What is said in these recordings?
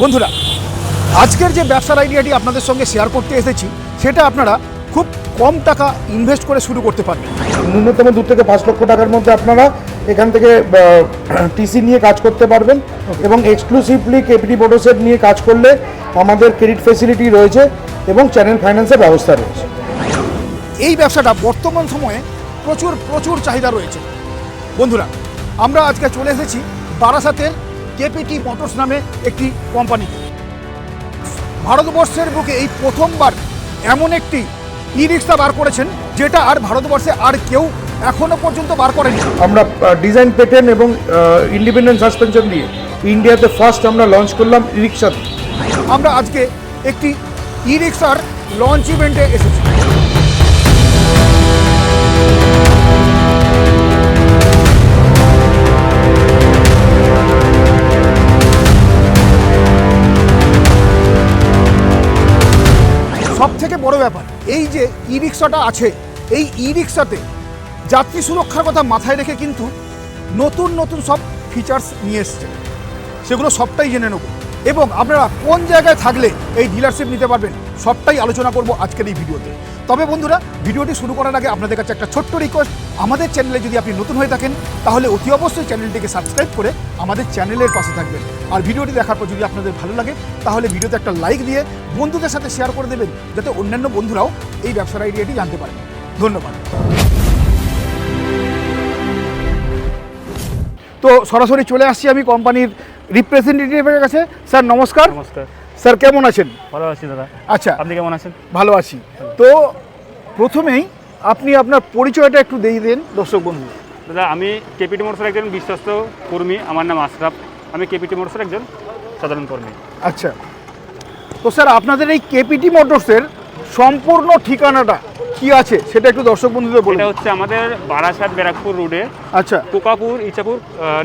বন্ধুরা আজকের যে ব্যবসার আইডিয়াটি আপনাদের সঙ্গে শেয়ার করতে এসেছি সেটা আপনারা খুব কম টাকা ইনভেস্ট করে শুরু করতে পারবেন। ন্যূনতম দু থেকে পাঁচ লক্ষ টাকার মধ্যে আপনারা এখান থেকে টিসি নিয়ে কাজ করতে পারবেন এবং এক্সক্লুসিভলি কেপিটি মোটরসেট নিয়ে কাজ করলে আমাদের ক্রেডিট ফেসিলিটি রয়েছে এবং চ্যানেল ফাইন্যান্সের ব্যবস্থা রয়েছে। এই ব্যবসাটা বর্তমান সময়ে প্রচুর প্রচুর চাহিদা রয়েছে। বন্ধুরা আমরা আজকে চলে এসেছি বারাসাতের কেপিটি মোটরস নামে একটি কোম্পানি। ভারতবর্ষের বুকে এই প্রথমবার এমন একটি ই রিক্সা বার করেছেন যেটা আর ভারতবর্ষে আর কেউ এখনও পর্যন্ত বার করেনি। আমরা ডিজাইন পেটেন এবং ইন্ডিপেন্ডেন্ট সাসপেনশন দিয়ে ইন্ডিয়াতে ফার্স্ট আমরা লঞ্চ করলাম ই রিক্সা আমরা আজকে একটি ই রিক্সার লঞ্চ ইভেন্টে এসেছি। বড় ব্যাপার। এই যে ই রিক্সাটা আছে, এই ই রিক্সাতে যাত্রী সুরক্ষার কথা মাথায় রেখে কিন্তু নতুন নতুন সব ফিচার্স নিয়ে এসছে। সেগুলো সবটাই জেনে নেব। এবং আপনারা কোন জায়গায় থাকলে এই ডিলারশিপ নিতে পারবেন, সবটাই আলোচনা করব আজকের এই ভিডিওতে। তবে বন্ধুরা, ভিডিওটি শুরু করার আগে আপনাদের কাছে একটা ছোট্ট রিকোয়েস্ট আমাদের চ্যানেলে যদি আপনি নতুন হয়ে থাকেন তাহলে অতি অবশ্যই চ্যানেলটিকে সাবস্ক্রাইব করে আমাদের চ্যানেলের পাশে থাকবেন। আর ভিডিওটি দেখার পর যদি আপনাদের ভালো লাগে তাহলে ভিডিওতে একটা লাইক দিয়ে বন্ধুদের সাথে শেয়ার করে দেবেন যাতে অন্যান্য বন্ধুরাও এই ব্যবসার আইডিয়াটি জানতে পারেন ধন্যবাদ। তো সরাসরি চলে আসছি আমি কোম্পানির রিপ্রেজেন্টেটিভের কাছে। স্যার নমস্কার। নমস্কার। স্যার কেমন আছেন? ভালো আছি দাদা। আচ্ছা। আপনি কেমন আছেন? ভালো আছি। তো প্রথমেই আপনি আপনার পরিচয়টা একটু দিয়ে দেন দর্শক বন্ধু। দাদা আমি কেপিটি মোটরসের একজন বিশ্বস্ত কর্মী আমার নাম আশরাফ। আমি কেপিটি মোটরসের একজন সাধারণ কর্মী। আচ্ছা। তো স্যার আপনাদের এই কেপিটি মোটরসের সম্পূর্ণ ঠিকানাটা কি আছে সেটা একটু দর্শক বন্ধুদের বলুন। এটা হচ্ছে আমাদের বারাসাত ব্যারাকপুর রোডে আচ্ছা। কোকাপুর ইচাপুর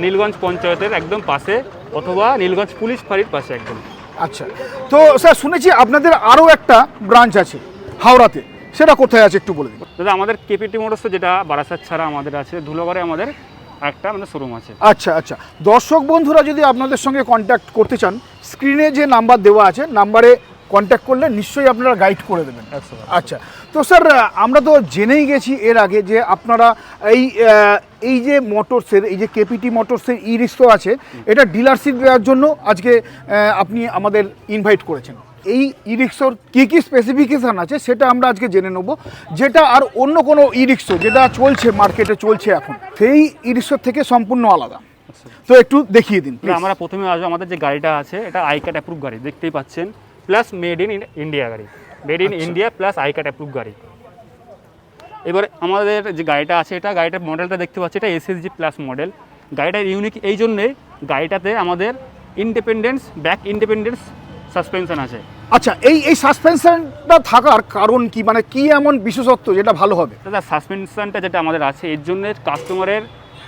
নীলগঞ্জ পঞ্চায়েতের একদম পাশে অথবা নীলগঞ্জ পুলিশ ফাঁড়ির পাশে একদম। আচ্ছা। তো স্যার শুনেছি আপনাদের আরও একটা ব্রাঞ্চ আছে হাওড়াতে। সেটা কোথায় আছে একটু বলে দিন। দাদা আমাদের কেপিটি মোটরস যেটা বারাসাত ছাড়া আমাদের আছে ধুলোগড়ে আমাদের একটা আমাদের শোরুম আছে। আচ্ছা আচ্ছা। দর্শক বন্ধুরা যদি আপনাদের সঙ্গে কন্ট্যাক্ট করতে চান স্ক্রিনে যে নাম্বার দেওয়া আছে নাম্বারে কন্ট্যাক্ট করলে নিশ্চয়ই আপনারা গাইড করে দেবেন। আচ্ছা তো স্যার আমরা তো জেনেই গেছি এর আগে যে আপনারা এই এই যে মোটরসের এই যে কেপিটি মোটরসের ই রিক্সো আছে এটা ডিলারশিপ দেওয়ার জন্য আজকে আপনি আমাদের ইনভাইট করেছেন। এই ই রিক্সোর কী কী স্পেসিফিকেশান আছে সেটা আমরা আজকে জেনে নেব। যেটা আর অন্য কোনো ই রিক্সো যেটা চলছে মার্কেটে চলছে এখন সেই ই রিক্সোর থেকে সম্পূর্ণ আলাদা। তো একটু দেখিয়ে দিন আমরা প্রথমে আসব আমাদের যে গাড়িটা আছে এটা আই কার্ড অ্যাপ্রুভ গাড়ি দেখতেই পাচ্ছেন। প্লাস মেড ইন ইন্ডিয়া গাড়ি। Made in India plus I card approve গাড়ি। এবার আমাদের যে গাড়িটা আছে এটা গাড়িটার মডেলটা দেখতে পাচ্ছি এটা এসএসজি প্লাস মডেল গাড়িটার ইউনিক এই জন্যে গাড়িটাতে আমাদের ইন্ডিপেন্ডেন্স ব্যাক ইন্ডিপেন্ডেন্স সাসপেনশন আছে। আচ্ছা এই এই সাসপেনশনটা থাকার কারণ কি? মানে কি এমন বিশেষত্ব যেটা ভালো হবে? দাদা সাসপেনশনটা যেটা আমাদের আছে এর জন্য কাস্টমারের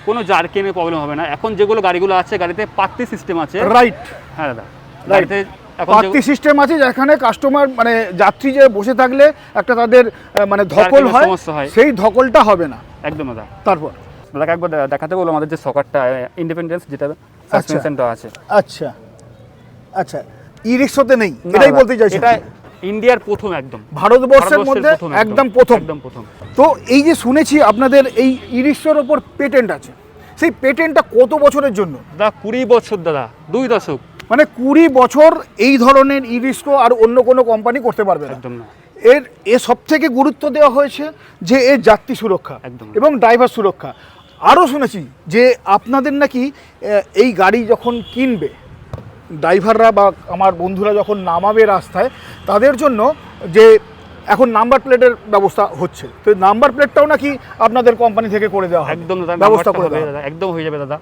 কোনো জার্কিংয়ের প্রবলেম হবে না। এখন যেগুলো গাড়িগুলো আছে গাড়িতে পাত্তি সিস্টেম আছে। রাইট হ্যাঁ দাদা। গাড়িতে এখন পার্টি সিস্টেম আছে যেখানে কাস্টমার মানে যাত্রী যে বসে থাকলে একটা তাদের মানে ধকল হয় সমস্যা হয়। সেই ধকলটা হবে না। একদম দাদা। তারপর? দাদাকে একবার দেখাতে বলব আমাদের যে সকারটা ইন্ডিপেন্ডেন্স যেটা সাসপেনশনটা আছে। আচ্ছা। আচ্ছা। ই রিক্সাতে নেই এটাই বলতে চাইছি। এটা ইন্ডিয়ার প্রথম একদম। ভারতবর্ষের মধ্যে একদম প্রথম। একদম প্রথম। তো এই যে শুনেছি আপনাদের এই ই রিক্সার ওপর পেটেন্ট আছে সেই পেটেন্টটা কত বছরের জন্য? দাদা কুড়ি বছর দাদা দুই দশক। মানে কুড়ি বছর এই ধরনের ই রিক্সা আর অন্য কোনো কোম্পানি করতে পারবে না। একদম না। এর এ সব থেকে গুরুত্ব দেওয়া হয়েছে যে এর যাত্রী সুরক্ষা একদম। এবং ড্রাইভার সুরক্ষা। আরও শুনেছি যে আপনাদের নাকি এই গাড়ি যখন কিনবে ড্রাইভাররা বা আমার বন্ধুরা যখন নামাবে রাস্তায় তাদের জন্য যে এখন নাম্বার প্লেটের ব্যবস্থা হচ্ছে। তো নাম্বার প্লেটটাও নাকি আপনাদের কোম্পানি থেকে করে দেওয়া হবে? একদম ব্যবস্থা করে। দাদা একদম হয়ে যাবে দাদা।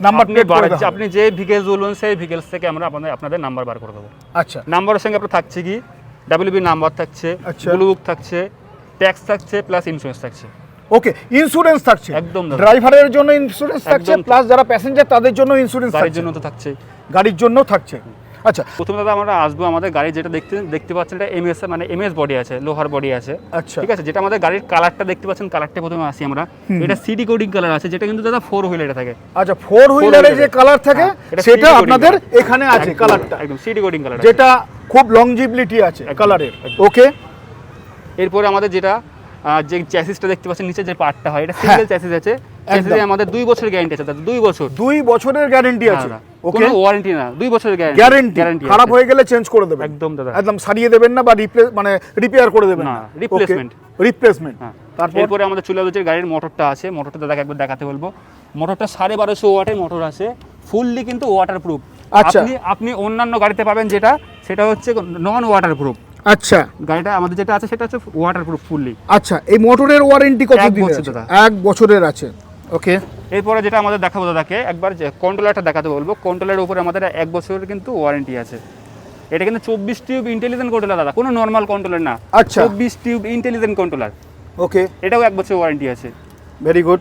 নাম্বার প্লেট বার- আপনি যে ভিকেলস বলুন সেই ভিকেলস থেকে আমরা আপনাদের আপনাদের নাম্বার বার করে দেবো। আচ্ছা। নাম্বারের সঙ্গে আপনার থাকছে কি? ডাব্লিউবি নাম্বার থাকছে আচ্ছা। ব্লু বুক থাকছে ট্যাক্স থাকছে প্লাস ইন্স্যুরেন্স থাকছে। ওকে ইন্স্যুরেন্স থাকছে। একদম ড্রাইভারের জন্য ইন্স্যুরেন্স থাকছে প্লাস যারা প্যাসেঞ্জার তাদের জন্য ইন্স্যুরেন্স গাড়ির জন্য তো থাকছে। গাড়ির জন্য থাকছে। আচ্ছা। প্রথমে দাদা আমরা আসব আমাদের গাড়ি যেটা দেখতে দেখতে পাচ্ছেন এটা এমএস মানে এমএস বডি আছে লোহার বডি আছে। আচ্ছা। ঠিক আছে? যেটা আমাদের গাড়ির কালারটা দেখতে পাচ্ছেন কালারটা প্রথমে আসি আমরা। এটা সিডি কোডিং কালার আছে যেটা কিন্তু দাদা ফোর হুইলারে থাকে। আচ্ছা ফোর হুইলারে যে কালার থাকে হ্যাঁ, সেটা আপনাদের এখানে আছে কালারটা একদম সিডি কোডিং কালার যেটা খুব লংজিবিলিটি আছে কালারের ওকে এরপরে আমাদের যেটা যে চ্যাসিসটা দেখতে পাচ্ছেন নিচে যে পার্টটা হয় এটা সিঙ্গেল চ্যাসিস আছে। চ্যাসিসে আমাদের দুই বছর গ্যারান্টি আছে দাদা দুই বছর। দুই বছরের গ্যারেন্টি আছে। ওকে ওয়ারেন্টি না দুই বছরের গ্যারান্টি গ্যারান্টি খারাপ হয়ে গেলে চেঞ্জ করে দেবেন। একদম দাদা। একদম সারিয়ে দেবেন না বা রিপ্লেস মানে রিপেয়ার করে দেবেন না। রিপ্লেসমেন্ট হ্যাঁ। তারপর? এরপরে আমাদের চলে যাচ্ছে গাড়ির মোটরটা আছে। মোটরটা দাদাকে একবার দেখাতে বলব। মোটরটা সাড়ে বারোশো ওয়াটের মোটর আছে। ফুললি কিন্তু ওয়াটার প্রুফ আচ্ছা। আপনি আপনি অন্যান্য গাড়িতে পাবেন যেটা সেটা হচ্ছে নন ওয়াটার প্রুফ আচ্ছা। গাড়িটা আমাদের যেটা আছে সেটা হচ্ছে ওয়াটার প্রুফ ফুললি আচ্ছা এই মোটরের ওয়ারেন্টি কত এক আছে? এক বছরের আছে। ওকে। এরপরে যেটা আমাদের দেখাবো দাদাকে একবার যে কন্ট্রোলারটা দেখাতে বলব। কন্ট্রোলারের উপরে আমাদের এক বছরের কিন্তু ওয়ারেন্টি আছে। এটা কিন্তু চব্বিশ টিউব ইন্টেলিজেন্ট কন্ট্রোলার দাদা। কোনো নর্মাল কন্ট্রোলার না। আচ্ছা। চব্বিশ টিউব ইন্টেলিজেন্ট কন্ট্রোলার ওকে। এটাও এক বছর ওয়ারেন্টি আছে। ভেরি গুড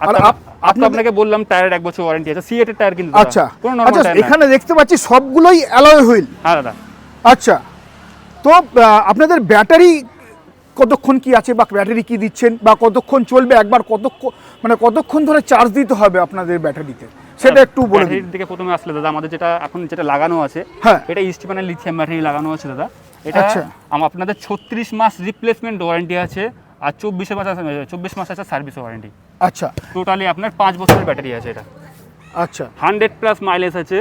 আর আর আপ- আর আপনাকে বললাম টায়ারের এক বছর ওয়ারেন্টি আছে। সিএটের টায়ার কিন্তু আচ্ছা। আচ্ছা এখানে দেখতে পাচ্ছি সবগুলোই অ্যালয় হুইল। হ্যাঁ দাদা। আচ্ছা। তো আপনাদের ব্যাটারি কতক্ষণ কি আছে বা ব্যাটারি কি দিচ্ছেন বা কতক্ষণ চলবে? একবার কতক্ষণ মানে কতক্ষণ ধরে চার্জ দিতে হবে আপনাদের ব্যাটারিতে? সেটা একটু বলে দিন। দিকে প্রথমে আসলে দাদা আমাদের যেটা এখন যেটা লাগানো আছে হ্যাঁ। এটা ইস্টিপানের লিথিয়াম ব্যাটারি লাগানো আছে দাদা। এটা আচ্ছা। আপনাদের ছত্রিশ মাস রিপ্লেসমেন্ট ওয়ারেন্টি আছে আর চব্বিশ মাস আছে চব্বিশ মাস আছে সার্ভিস ওয়ারেন্টি আচ্ছা। টোটালি আপনার পাঁচ বছরের ব্যাটারি আছে এটা। আচ্ছা। হান্ড্রেড প্লাস মাইলেজ আছে।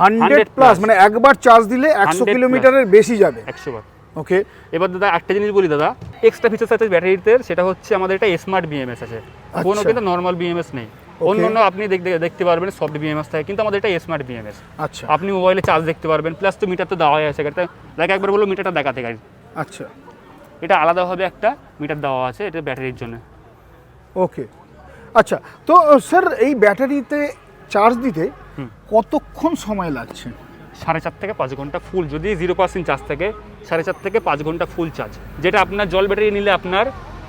Hundred plus. মানে একবার চার্জ দিলে একশো কিলোমিটারের বেশি যাবে। একশো বার। ওকে এবার দাদা একটা জিনিস বলি দাদা এক্সট্রা ফিচার্স আছে ব্যাটারিতে সেটা হচ্ছে আমাদের এটা স্মার্ট বিএমএস আছে। কোনো আচ্ছা। কিন্তু নর্মাল বিএমএস নেই. অন্য অন্য আপনি দেখতে দেখতে পারবেন সফট বিএমএস থাকে কিন্তু আমাদের এটা স্মার্ট বিএমএস আচ্ছা। আপনি মোবাইলে চার্জ দেখতে পারবেন প্লাস তো মিটার তো দেওয়া আছে। গাড়িতে দেখ একবার বলো মিটারটা দেখাতে গাড়ি আচ্ছা। এটা আলাদাভাবে একটা মিটার দেওয়া আছে এটা ব্যাটারির জন্য। ওকে আচ্ছা তো স্যার এই ব্যাটারিতে চার্জ দিতে। কতক্ষণ সময় লাগছে? সাড়ে চার থেকে পাঁচ ঘণ্টা ফুল যদি জিরো পার্সেন্ট চার্জ থাকে সাড়ে চার থেকে পাঁচ ঘণ্টা ফুল চার্জ যেটা আপনার জল ব্যাটারি নিলে আপনার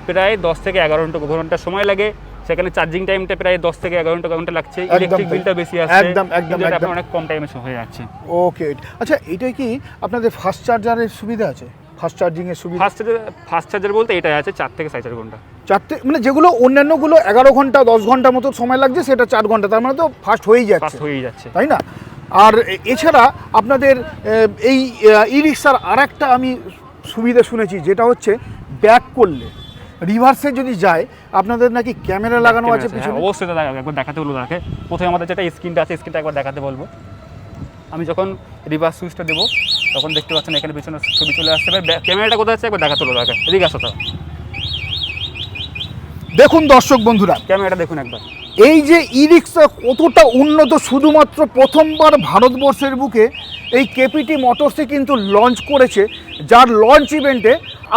প্রায় দশ থেকে এগারো ঘণ্টা ঘণ্টা সময় লাগে। সেখানে চার্জিং টাইমটা প্রায় দশ থেকে এগারো ঘণ্টা ঘণ্টা লাগছে। ইলেকট্রিক বিলটা বেশি আসছে। একদম, একদম। আপনার অনেক কম টাইমে হয়ে যাচ্ছে। ওকে আচ্ছা এটা কি আপনাদের ফাস্ট চার্জারের সুবিধা আছে? ফাস্ট চার্জিং এর সুবিধা? ফাস্ট চার্জার ফাস্ট চার্জার বলতে এটাই আছে চার থেকে সাড়ে চার ঘণ্টা। চারটে মানে যেগুলো অন্যান্যগুলো এগারো ঘণ্টা দশ ঘণ্টা মতো সময় লাগছে সেটা চার ঘণ্টা তার মানে তো ফাস্ট হয়েই যাচ্ছে। ফাস্ট হয়েই যাচ্ছে। তাই না? আর এছাড়া আপনাদের এই ই রিক্সার আর একটা আমি সুবিধা শুনেছি যেটা হচ্ছে ব্যাক করলে। রিভার্সে যদি যায় আপনাদের নাকি ক্যামেরা লাগানো আছে হ্যাঁ, পিছনে? অবশ্যই দাদা একবার দেখাতে বলব তাকে প্রথমে আমাদের যেটা স্ক্রিনটা আছে স্ক্রিনটা একবার দেখাতে বলব। আমি যখন রিভার্স সুইচটা দেবো তখন দেখতে পাচ্ছেন এখানে পিছনে ছবি চলে আসতে পারে ক্যামেরাটা কোথায় আছে? একবার দেখাতে বলব তাকে এদিকে আসো তো দেখুন দর্শক বন্ধুরা ক্যামেরাটা দেখুন একবার। এই যে ই রিক্সা কতটা উন্নত শুধুমাত্র প্রথমবার ভারতবর্ষের বুকে এই কেপিটি মোটরসে কিন্তু লঞ্চ করেছে যার লঞ্চ ইভেন্টে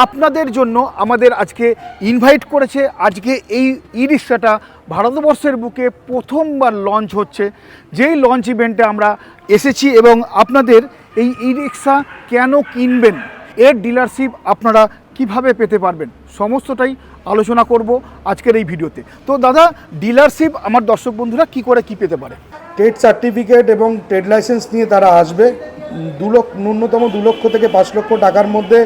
আপনাদের জন্য আমাদের আজকে ইনভাইট করেছে। আজকে এই ই রিক্সাটা ভারতবর্ষের বুকে প্রথমবার লঞ্চ হচ্ছে। যেই লঞ্চ ইভেন্টে আমরা এসেছি এবং আপনাদের এই ই রিক্সা কেন কিনবেন এর ডিলারশিপ আপনারা কীভাবে পেতে পারবেন? সমস্তটাই আলোচনা করব আজকের এই ভিডিওতে। তো দাদা ডিলারশিপ আমার দর্শক বন্ধুরা কি করে কি পেতে পারে? ট্রেড সার্টিফিকেট এবং ট্রেড লাইসেন্স নিয়ে তারা আসবে। দু লক্ষ ন্যূনতম দু লক্ষ থেকে পাঁচ লক্ষ টাকার মধ্যে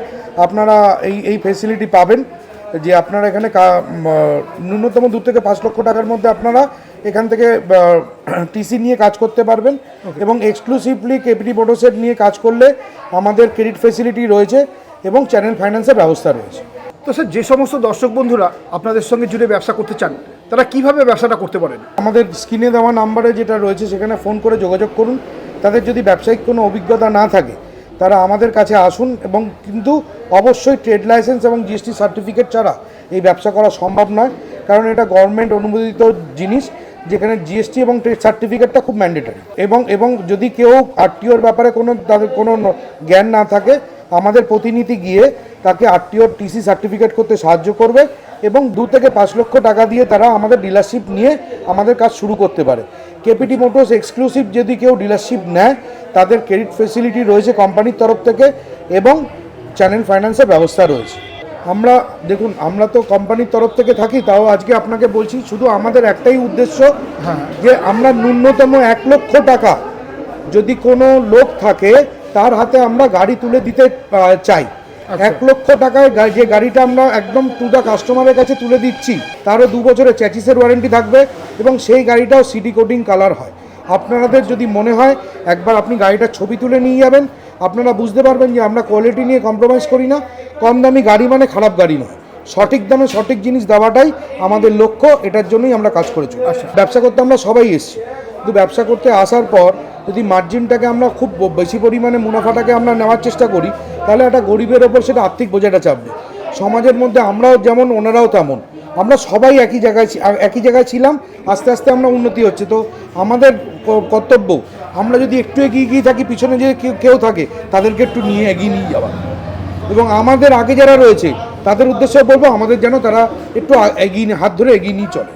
আপনারা এই এই ফেসিলিটি পাবেন। যে আপনারা এখানে ন্যূনতম দু থেকে পাঁচ লক্ষ টাকার মধ্যে আপনারা এখান থেকে টিসি নিয়ে কাজ করতে পারবেন এবং এক্সক্লুসিভলি কেপিটি মোটরসেট নিয়ে কাজ করলে আমাদের ক্রেডিট ফেসিলিটি রয়েছে। এবং চ্যানেল ফাইন্যান্সের ব্যবস্থা রয়েছে। তো স্যার যে সমস্ত দর্শক বন্ধুরা আপনাদের সঙ্গে জুড়ে ব্যবসা করতে চান তারা কীভাবে ব্যবসাটা করতে পারেন? আমাদের স্ক্রিনে দেওয়া নাম্বারে যেটা রয়েছে সেখানে ফোন করে যোগাযোগ করুন। তাদের যদি ব্যবসায়িক কোনো অভিজ্ঞতা না থাকে তারা আমাদের কাছে আসুন এবং কিন্তু অবশ্যই ট্রেড লাইসেন্স এবং জিএসটি সার্টিফিকেট ছাড়া এই ব্যবসা করা সম্ভব নয়। কারণ এটা গভর্নমেন্ট অনুমোদিত জিনিস যেখানে জিএসটি এবং ট্রেড সার্টিফিকেটটা খুব ম্যান্ডেটরি এবং এবং যদি কেউ আরটিওর ব্যাপারে কোনো তাদের কোনো জ্ঞান না থাকে আমাদের প্রতিনিধি গিয়ে তাকে আরটিওর টিসি সার্টিফিকেট করতে সাহায্য করবে এবং দু থেকে পাঁচ লক্ষ টাকা দিয়ে তারা আমাদের ডিলারশিপ নিয়ে আমাদের কাজ শুরু করতে পারে। কেপিটি মোটরস এক্সক্লুসিভ যদি কেউ ডিলারশিপ নেয় তাদের ক্রেডিট ফেসিলিটি রয়েছে কোম্পানির তরফ থেকে এবং চ্যানেল ফাইন্যান্সের ব্যবস্থা রয়েছে। আমরা দেখুন আমরা তো কোম্পানির তরফ থেকে থাকি তাও আজকে আপনাকে বলছি শুধু আমাদের একটাই উদ্দেশ্য যে আমরা ন্যূনতম এক লক্ষ টাকা যদি কোনো লোক থাকে তার হাতে আমরা গাড়ি তুলে দিতে চাই। এক লক্ষ টাকায় যে গাড়িটা আমরা একদম টু দ্য কাস্টমারের কাছে তুলে দিচ্ছি তারও দু বছরের চ্যাচিসের ওয়ারেন্টি থাকবে এবং সেই গাড়িটাও সিডি কোডিং কালার হয়। আপনাদের যদি মনে হয় একবার আপনি গাড়িটার ছবি তুলে নিয়ে যাবেন আপনারা বুঝতে পারবেন যে আমরা কোয়ালিটি নিয়ে কম্প্রোমাইজ করি না। কম দামি গাড়ি মানে খারাপ গাড়ি নয়। সঠিক দামে সঠিক জিনিস দেওয়াটাই আমাদের লক্ষ্য এটার জন্যই আমরা কাজ করেছি ব্যবসা করতে আমরা সবাই এসেছি। কিন্তু ব্যবসা করতে আসার পর যদি মার্জিনটাকে আমরা খুব বেশি পরিমাণে মুনাফাটাকে আমরা নেওয়ার চেষ্টা করি, তাহলে একটা গরিবের ওপর সেটা আর্থিক বোঝাটা চাপবে। সমাজের মধ্যে আমরাও যেমন, ওনারাও তেমন। আমরা সবাই একই জায়গায় একই জায়গায় ছিলাম, আস্তে আস্তে আমরা উন্নতি হচ্ছে। তো আমাদের কর্তব্য, আমরা যদি একটু এগিয়ে গিয়ে থাকি, পিছনে যে কেউ থাকে, তাদেরকে একটু নিয়ে এগিয়ে নিয়ে যাওয়া। এবং আমাদের আগে যারা রয়েছে, তাদের উদ্দেশ্যে বলব, আমাদের যেন তারা একটু এগিয়ে হাত ধরে এগিয়ে নিয়ে চলে।